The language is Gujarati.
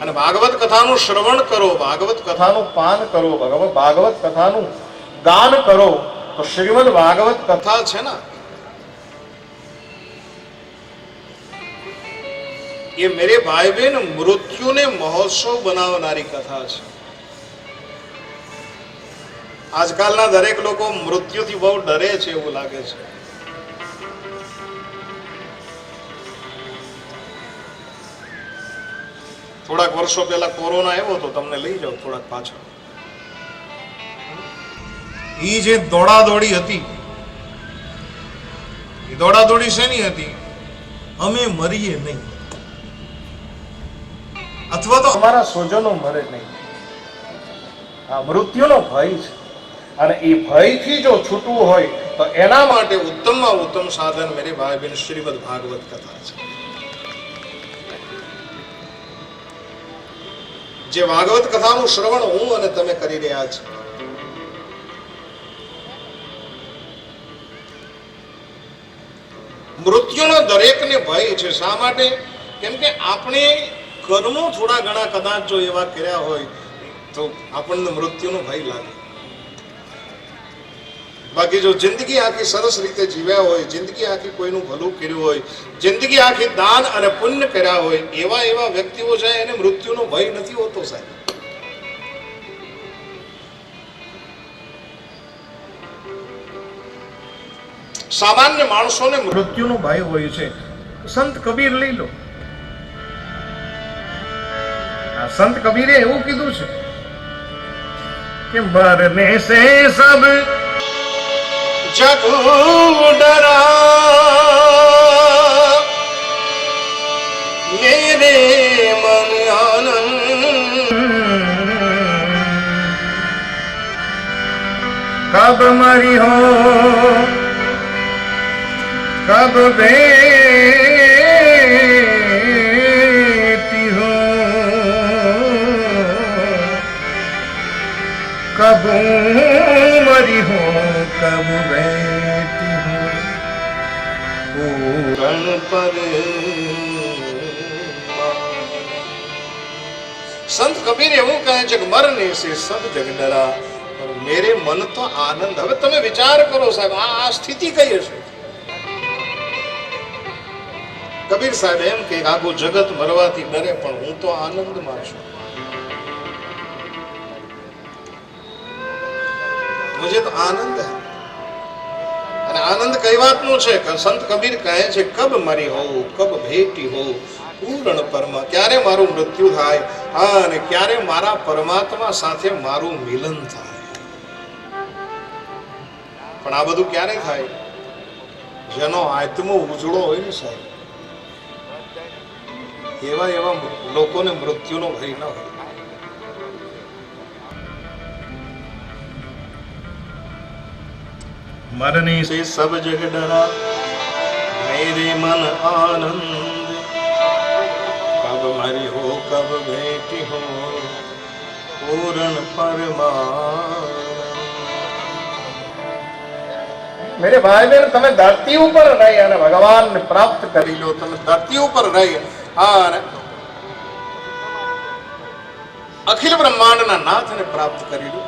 અને ભાગવત કથાનું શ્રવણ કરો, ભાગવત કથાનું પાન કરો ભગવત ભાગવત કથાનું ગાન કરો, તો શ્રીમદ ભાગવત કથા છે ને? એ મેરે ભાઈ બહેન મૃત્યુને મહોત્સવ બનાવનારી કથા છે. આજકાલના દરેક લોકો મૃત્યુથી બહુ ડરે છે એવું લાગે છે. થોડાક વર્ષો પહેલા કોરોના આવ્યો તો તમને લઈ જાઓ થોડાક પાછળ. ઈ જે દોડાદોડી હતી, એ દોડાદોડી શેની હતી? અમે મરીએ નહીં. અથવા તો અમારા સ્વજનો મરે નહીં. આ મૃત્યુનો ભય છે. અને એ ભયથી જો છૂટવું હોય, તો એના માટે ઉત્તમમાં ઉત્તમ સાધન મેરી ભાઈ બહેન શ્રીમદ ભાગવત કથા છે. જે ભાગવત કથાનું શ્રવણ હું અને તમે કરી રહ્યા છો. મૃત્યુનો દરેકને ભય છે. શા માટે? કેમ કે આપણે કર્મો થોડા ઘણા કદાચ જો એવા કર્યા હોય, તો આપણને મૃત્યુનો ભય લાગે. બાકી જો જિંદગી આખી સરસ રીતે જીવ્યા હોય, જિંદગી આખી કોઈનું ભલું કર્યું હોય, જિંદગી આખી દાન અને પુણ્ય કર્યા હોય, એવા એવા વ્યક્તિઓ છે એને મૃત્યુનો ભય નથી હોતો સાહેબ. સામાન્ય માણસોને મૃત્યુનો ભય હોય છે. સંત કબીર લઈ લો. સંત કબીરે એવું કીધું છે કે મરને સે સબ જગું ડરા. મેરે મન આનંદ. કબ મરી હો? કબ ભે કભું મરી હું કભું બેઠી હું સંત કબીર એવું કહે છે કે મરને છે સબ જગનરા મેરે મન તો આનંદ હવે તમે વિચાર કરો સાહેબ આ આ સ્થિતિ કઈ હશે કબીર સાહેબ એમ કે આગો જગત મરવાથી ડરે પણ હું તો આનંદમાં છું મુજે તો આનંદ હે. અને આનંદ કઈ વાતનો છે? સંત કબીર કહે છે કબ મરી હોઉં કબ ભેટી હોઉં પૂર્ણ પરમા ક્યારે મારું મૃત્યુ થાય? હા, અને ક્યારે મારા પરમાત્મા સાથે મારું મિલન થાય? પણ આ બધું ક્યારે થાય? જેનો આત્મો ઉજળો હોય ને સાહેબ એવા એવા લોકોને મૃત્યુનો ભય ન હોય. मरने से सब जग डरा मेरे मन आनंद कब मरी हो कब बेटी हो पूर्ण परमान મેરે ભાઈ બહેન તમે ધરતી ઉપર રહી અને ભગવાનને પ્રાપ્ત કરી લો તમે ધરતી ઉપર રહી હા અને અખિલ બ્રહ્માંડના નાથને પ્રાપ્ત કરી લો